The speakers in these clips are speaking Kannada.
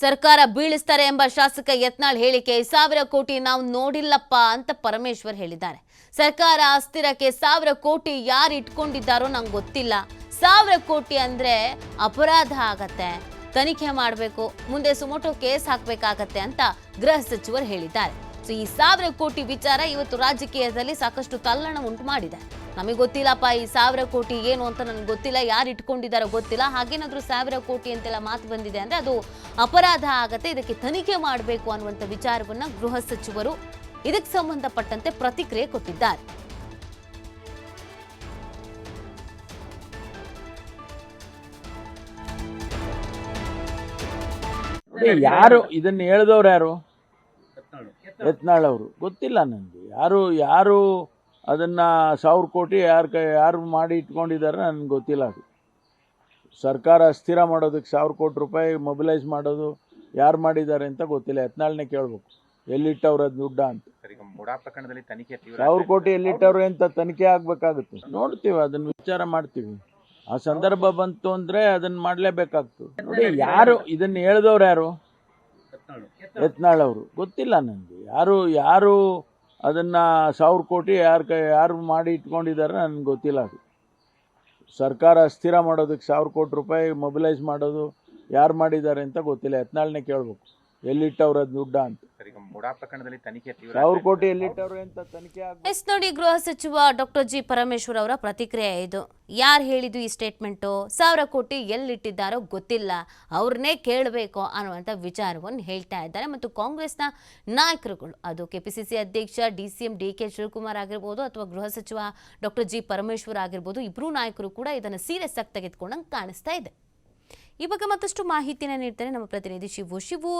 ಸರ್ಕಾರ ಬೀಳಿಸ್ತಾರೆ ಎಂಬ ಶಾಸಕ ಯತ್ನಾಳ್ ಹೇಳಿಕೆ ಸಾವಿರ ಕೋಟಿ ನಾವು ನೋಡಿಲ್ಲಪ್ಪ ಅಂತ ಪರಮೇಶ್ವರ್ ಹೇಳಿದ್ದಾರೆ. ಸರ್ಕಾರ ಅಸ್ಥಿರಕ್ಕೆ ಸಾವಿರ ಕೋಟಿ ಯಾರು ಇಟ್ಕೊಂಡಿದ್ದಾರೋ ನಂಗೆ ಗೊತ್ತಿಲ್ಲ. ಸಾವಿರ ಕೋಟಿ ಅಂದ್ರೆ ಅಪರಾಧ ಆಗತ್ತೆ. ತನಿಖೆ ಮಾಡಬೇಕು, ಮುಂದೆ ಸುಮೋಟೋ ಕೇಸ್ ಹಾಕಬೇಕಾಗತ್ತೆ ಅಂತ ಗೃಹ ಸಚಿವರು ಹೇಳಿದ್ದಾರೆ. ಸೊ ಈ ಸಾವಿರ ಕೋಟಿ ವಿಚಾರ ಇವತ್ತು ರಾಜಕೀಯದಲ್ಲಿ ಸಾಕಷ್ಟು ತಲ್ಲಣ ಉಂಟು ಮಾಡಿದೆ. ನಮಗೆ ಗೊತ್ತಿಲ್ಲಪ್ಪ, ಈ ಸಾವಿರ ಕೋಟಿ ಏನು ಅಂತ ನನಗೆ ಗೊತ್ತಿಲ್ಲ, ಯಾರು ಇಟ್ಕೊಂಡಿದ್ದಾರೋ ಗೊತ್ತಿಲ್ಲ, ಹಾಗೇನಾದ್ರೂ ಸಾವಿರ ಕೋಟಿ ಅಂತೆಲ್ಲ ಮಾತು ಬಂದಿದೆ ಅಂದ್ರೆ ಅದು ಅಪರಾಧ ಆಗತ್ತೆ, ಇದಕ್ಕೆ ತನಿಖೆ ಮಾಡಬೇಕು ಅನ್ನುವಂಥ ವಿಚಾರವನ್ನ ಗೃಹ ಸಚಿವರು ಇದಕ್ಕೆ ಸಂಬಂಧಪಟ್ಟಂತೆ ಪ್ರತಿಕ್ರಿಯೆ ಕೊಟ್ಟಿದ್ದಾರೆ. ಯಾರು ಇದನ್ನ ಹೇಳಿದವ್ರು ಯಾರು? ಯತ್ನಾಳ್ ಅವರು. ಗೊತ್ತಿಲ್ಲ ನನಗೆ ಯಾರು ಯಾರು ಅದನ್ನ ಸಾವಿರ ಕೋಟಿ ಯಾರು ಕೈ ಯಾರು ಮಾಡಿ ಇಟ್ಕೊಂಡಿದ್ದಾರೆ ನನಗೆ ಗೊತ್ತಿಲ್ಲ ಅದು. ಸರ್ಕಾರ ಅಸ್ಥಿರ ಮಾಡೋದಕ್ಕೆ ಸಾವಿರ ಕೋಟಿ ರೂಪಾಯಿ ಮೊಬಿಲೈಸ್ ಮಾಡೋದು ಯಾರು ಮಾಡಿದ್ದಾರೆ ಅಂತ ಗೊತ್ತಿಲ್ಲ. ಯತ್ನಾಳ್ನೇ ಕೇಳಬೇಕು. ಎಲ್ಲಿಟ್ಟವ್ರ ಅದು ದುಡ್ಡ ಅಂತ. ಪ್ರಕರಣದಲ್ಲಿ ತನಿಖೆ ಸಾವಿರ ಕೋಟಿ ಎಲ್ಲಿಟ್ಟವ್ರು ಅಂತ ತನಿಖೆ ಆಗಬೇಕಾಗುತ್ತೆ. ನೋಡ್ತೀವಿ ಅದನ್ನು ವಿಚಾರ ಮಾಡ್ತೀವಿ. ಆ ಸಂದರ್ಭ ಬಂತು ಅಂದ್ರೆ ಅದನ್ನು ಮಾಡಲೇಬೇಕಾಗ್ತದೆ. ನೋಡಿ ಯಾರು ಇದನ್ನ ಹೇಳಿದವ್ರು ಯಾರು? ಯತ್ನಾಳ್ ಅವರು. ಗೊತ್ತಿಲ್ಲ ನನಗೆ ಯಾರು ಯಾರು ಅದನ್ನ ಸಾವಿರ ಕೋಟಿ ಯಾರು ಕೈ, ಯಾರು ಮಾಡಿ ಇಟ್ಕೊಂಡಿದ್ದಾರೆ ನನಗೆ ಗೊತ್ತಿಲ್ಲ ಅದು. ಸರ್ಕಾರ ಸ್ಥಿರ ಮಾಡೋದಕ್ಕೆ ಸಾವಿರ ಕೋಟಿ ರೂಪಾಯಿ ಮೊಬಿಲೈಸ್ ಮಾಡೋದು ಯಾರು ಮಾಡಿದ್ದಾರೆ ಅಂತ ಗೊತ್ತಿಲ್ಲ. ಯತ್ನಾಳ್ನೇ ಕೇಳ್ಬೇಕು. ಎಲ್ಲಿಟ್ಟವ್ರು ದುಡ್ಡ ಅಂತ. ಸಾವಿರ ಕೋಟಿ ಎಲ್ಲಿಟ್ಟವ್ರು ತನಿಖೆ ಎಸ್ ನೋಡಿ ಗೃಹ ಸಚಿವ ಡಾಕ್ಟರ್ ಜಿ ಪರಮೇಶ್ವರ್ ಅವರ ಪ್ರತಿಕ್ರಿಯೆ ಇದು. ಯಾರು ಹೇಳಿದ್ದು ಈ ಸ್ಟೇಟ್ಮೆಂಟು? ಸಾವಿರ ಕೋಟಿ ಎಲ್ಲಿಟ್ಟಿದ್ದಾರೋ ಗೊತ್ತಿಲ್ಲ. ಅವ್ರನ್ನೇ ಕೇಳಬೇಕು ಅನ್ನುವಂಥ ವಿಚಾರವನ್ನು ಹೇಳ್ತಾ ಇದ್ದಾರೆ. ಮತ್ತು ಕಾಂಗ್ರೆಸ್ನ ನಾಯಕರುಗಳು ಅದು ಕೆಪಿಸಿಸಿ ಅಧ್ಯಕ್ಷ D C M D K Shivakumar ಆಗಿರ್ಬೋದು ಅಥವಾ ಗೃಹ ಸಚಿವ ಡಾಕ್ಟರ್ ಜಿ ಪರಮೇಶ್ವರ್ ಆಗಿರ್ಬೋದು ಇಬ್ಬರೂ ನಾಯಕರು ಕೂಡ ಇದನ್ನು ಸೀರಿಯಸ್ ಆಗಿ ತೆಗೆದುಕೊಂಡಂಗೆ ಕಾಣಿಸ್ತಾ ಇದೆ. ಈ ಬಗ್ಗೆ ಮತ್ತಷ್ಟು ಮಾಹಿತಿನ ನೀಡ್ತಾರೆ ನಮ್ಮ ಪ್ರತಿನಿಧಿ ಶಿವು. ಶಿವು,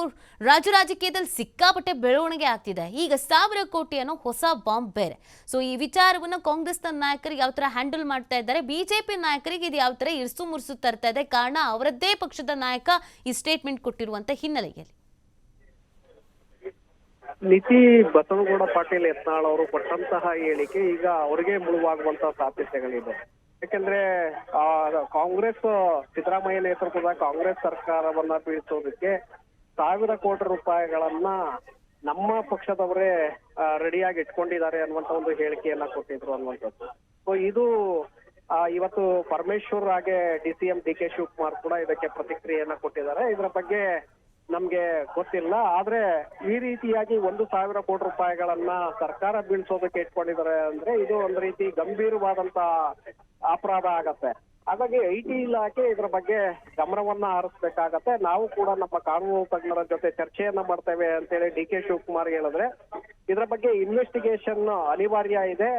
ರಾಜ್ಯ ರಾಜಕೀಯದಲ್ಲಿ ಸಿಕ್ಕಾಪಟ್ಟೆ ಬೆಳವಣಿಗೆ ಆಗ್ತಿದೆ. ಈಗ ಸಾವಿರ ಕೋಟಿ ಅನ್ನೋ ಹೊಸ ಬಾಂಬ್ ಬೇರೆ. ಸೊ ಈ ವಿಚಾರವನ್ನು ಕಾಂಗ್ರೆಸ್ನ ನಾಯಕರು ಯಾವ ಥರ ಹ್ಯಾಂಡಲ್ ಮಾಡ್ತಾ ಇದ್ದಾರೆ? ಬಿಜೆಪಿ ನಾಯಕರಿಗೆ ಇದು ಯಾವ ಥರ ಇರ್ಸು ಮುರ್ಸು ತರ್ತಾ ಇದೆ? ಕಾರಣ ಅವರದ್ದೇ ಪಕ್ಷದ ನಾಯಕ ಈ ಸ್ಟೇಟ್ಮೆಂಟ್ ಕೊಟ್ಟಿರುವಂತ ಹಿನ್ನೆಲೆಯಲ್ಲಿ. ನಿತಿ ಬಸವನಗೌಡ ಪಾಟೀಲ್ ಯತ್ನಾಳ್ ಅವರು ಕೊಟ್ಟಂತಹ ಹೇಳಿಕೆ ಈಗ ಅವರಿಗೆ ಮುಳುವಾಗುವಂತಹ ಸಾಧ್ಯತೆಗಳಿದೆ. ಯಾಕಂದ್ರೆ, ಆ, ಕಾಂಗ್ರೆಸ್ ಸಿದ್ದರಾಮಯ್ಯ ನೇತೃತ್ವದ ಕಾಂಗ್ರೆಸ್ ಸರ್ಕಾರವನ್ನ ಬೀಳಿಸೋದಕ್ಕೆ ಸಾವಿರ ಕೋಟಿ ರೂಪಾಯಿಗಳನ್ನ ನಮ್ಮ ಪಕ್ಷದವರೇ ರೆಡಿಯಾಗಿ ಇಟ್ಕೊಂಡಿದ್ದಾರೆ ಅನ್ನುವಂತ ಒಂದು ಹೇಳಿಕೆಯನ್ನ ಕೊಟ್ಟಿದ್ರು ಅನ್ನುವಂಥದ್ದು. ಸೊ ಇದು ಇವತ್ತು ಪರಮೇಶ್ವರ್ ಹಾಗೆ D C M, D K Shivakumar ಕೂಡ ಇದಕ್ಕೆ ಪ್ರತಿಕ್ರಿಯೆಯನ್ನ ಕೊಟ್ಟಿದ್ದಾರೆ. ಇದರ ಬಗ್ಗೆ ನಮ್ಗೆ ಗೊತ್ತಿಲ್ಲ. ಆದ್ರೆ, ಈ ರೀತಿಯಾಗಿ ಒಂದು ಸಾವಿರ ಕೋಟಿ ರೂಪಾಯಿಗಳನ್ನ ಸರ್ಕಾರ ಬೀಳ್ಸೋದಕ್ಕೆ ಇಟ್ಕೊಂಡಿದ್ದಾರೆ ಅಂದ್ರೆ ಇದು ಒಂದು ರೀತಿ ಗಂಭೀರವಾದಂತ ಅಪರಾಧ ಆಗತ್ತೆ. ಹಾಗಾಗಿ ಐ ಟಿ ಇಲಾಖೆ ಇದ್ರ ಬಗ್ಗೆ ಗಮನವನ್ನ ಹರಿಸ್ಬೇಕಾಗತ್ತೆ. ನಾವು ಕೂಡ ನಮ್ಮ ಕಾನೂನು ತಜ್ಞರ ಜೊತೆ ಚರ್ಚೆಯನ್ನ ಮಾಡ್ತೇವೆ ಅಂತೇಳಿ ಡಿ ಕೆ ಶಿವಕುಮಾರ್ ಹೇಳಿದ್ರೆ, ಇದ್ರ ಬಗ್ಗೆ ಇನ್ವೆಸ್ಟಿಗೇಷನ್ ಅನಿವಾರ್ಯ ಇದೆ.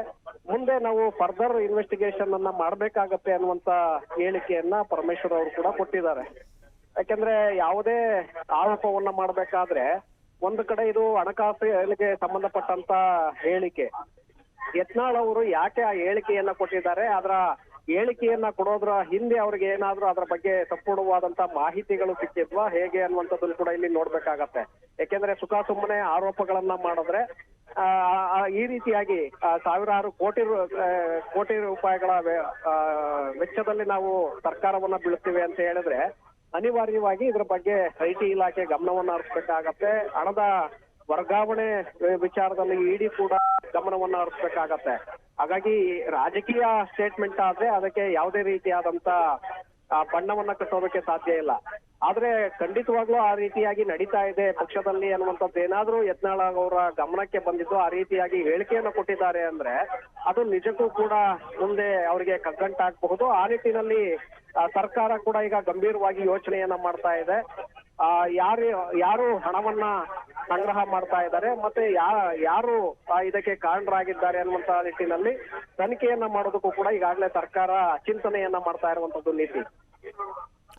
ಮುಂದೆ ನಾವು ಫರ್ದರ್ ಇನ್ವೆಸ್ಟಿಗೇಷನ್ ಅನ್ನ ಮಾಡ್ಬೇಕಾಗತ್ತೆ ಅನ್ನುವಂತ ಹೇಳಿಕೆಯನ್ನ ಪರಮೇಶ್ವರ್ ಅವರು ಕೂಡ ಕೊಟ್ಟಿದ್ದಾರೆ. ಯಾಕಂದ್ರೆ ಯಾವುದೇ ಆರೋಪವನ್ನ ಮಾಡ್ಬೇಕಾದ್ರೆ, ಒಂದು ಕಡೆ ಇದು ಹಣಕಾಸು ಸಂಬಂಧಪಟ್ಟಂತ ಹೇಳಿಕೆ. ಯತ್ನಾಳ್ ಅವರು ಯಾಕೆ ಆ ಹೇಳಿಕೆಯನ್ನ ಕೊಟ್ಟಿದ್ದಾರೆ? ಅದರ ಹೇಳಿಕೆಯನ್ನ ಕೊಡೋದ್ರ ಹಿಂದೆ ಅವ್ರಿಗೆ ಏನಾದ್ರೂ ಅದ್ರ ಬಗ್ಗೆ ಸಂಪೂರ್ಣವಾದಂತ ಮಾಹಿತಿಗಳು ಸಿಕ್ಕಿದ್ವಾ? ಹೇಗೆ ಅನ್ನುವಂಥದ್ದನ್ನು ಕೂಡ ಇಲ್ಲಿ ನೋಡ್ಬೇಕಾಗತ್ತೆ. ಯಾಕೆಂದ್ರೆ ಸುಖ ಸುಮ್ಮನೆ ಆರೋಪಗಳನ್ನ ಮಾಡಿದ್ರೆ ಈ ರೀತಿಯಾಗಿ ಸಾವಿರಾರು ಕೋಟಿ ಕೋಟಿ ರೂಪಾಯಿಗಳ ವೆಚ್ಚದಲ್ಲಿ ನಾವು ಸರ್ಕಾರವನ್ನ ಬೀಳ್ತೀವಿ ಅಂತ ಹೇಳಿದ್ರೆ, ಅನಿವಾರ್ಯವಾಗಿ ಇದ್ರ ಬಗ್ಗೆ ಐ ಟಿ ಇಲಾಖೆ ಗಮನವನ್ನ ಹರಿಸ್ಬೇಕಾಗತ್ತೆ. ಹಣದ ವರ್ಗಾವಣೆ ವಿಚಾರದಲ್ಲಿ ಇಡಿ ಕೂಡ ಗಮನವನ್ನ ಹರಿಸ್ಬೇಕಾಗತ್ತೆ. ಹಾಗಾಗಿ ರಾಜಕೀಯ ಸ್ಟೇಟ್ಮೆಂಟ್ ಆದ್ರೆ ಅದಕ್ಕೆ ಯಾವುದೇ ರೀತಿಯಾದಂತ ಬಣ್ಣವನ್ನ ಕಟ್ಟೋದಕ್ಕೆ ಸಾಧ್ಯ ಇಲ್ಲ. ಆದ್ರೆ ಖಂಡಿತವಾಗ್ಲೂ ಆ ರೀತಿಯಾಗಿ ನಡೀತಾ ಇದೆ ಪಕ್ಷದಲ್ಲಿ ಅನ್ನುವಂಥದ್ದು ಏನಾದ್ರೂ ಯತ್ನಾಳ ಅವರ ಗಮನಕ್ಕೆ ಬಂದಿದ್ದು ಆ ರೀತಿಯಾಗಿ ಹೇಳಿಕೆಯನ್ನು ಕೊಟ್ಟಿದ್ದಾರೆ ಅಂದ್ರೆ ಅದು ನಿಜಕ್ಕೂ ಕೂಡ ಮುಂದೆ ಅವರಿಗೆ ಕಗ್ಗಂಟಾಗಬಹುದು. ಆ ನಿಟ್ಟಿನಲ್ಲಿ ಸರ್ಕಾರ ಕೂಡ ಈಗ ಗಂಭೀರವಾಗಿ ಯೋಚನೆಯನ್ನ ಮಾಡ್ತಾ ಇದೆ. ಆ, ಯಾರು ಯಾರು ಹಣವನ್ನ ಸಂಗ್ರಹ ಮಾಡ್ತಾ ಇದ್ದಾರೆ. ಮತ್ತೆ ಯಾ, ಯಾರು ಇದಕ್ಕೆ ಕಾರಣರಾಗಿದ್ದಾರೆ ಅನ್ನುವಂತಹ ನಿಟ್ಟಿನಲ್ಲಿ ತನಿಖೆಯನ್ನ ಮಾಡೋದಕ್ಕೂ ಕೂಡ ಈಗಾಗಲೇ ಸರ್ಕಾರ ಚಿಂತನೆಯನ್ನ ಮಾಡ್ತಾ ಇರುವಂತದ್ದು ನೀತಿ.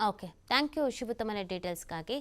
ಓಕೆ ಥ್ಯಾಂಕ್ ಯು ತಮ್ಮನೆ ಡೀಟೇಲ್ಸ್ಗಾಗಿ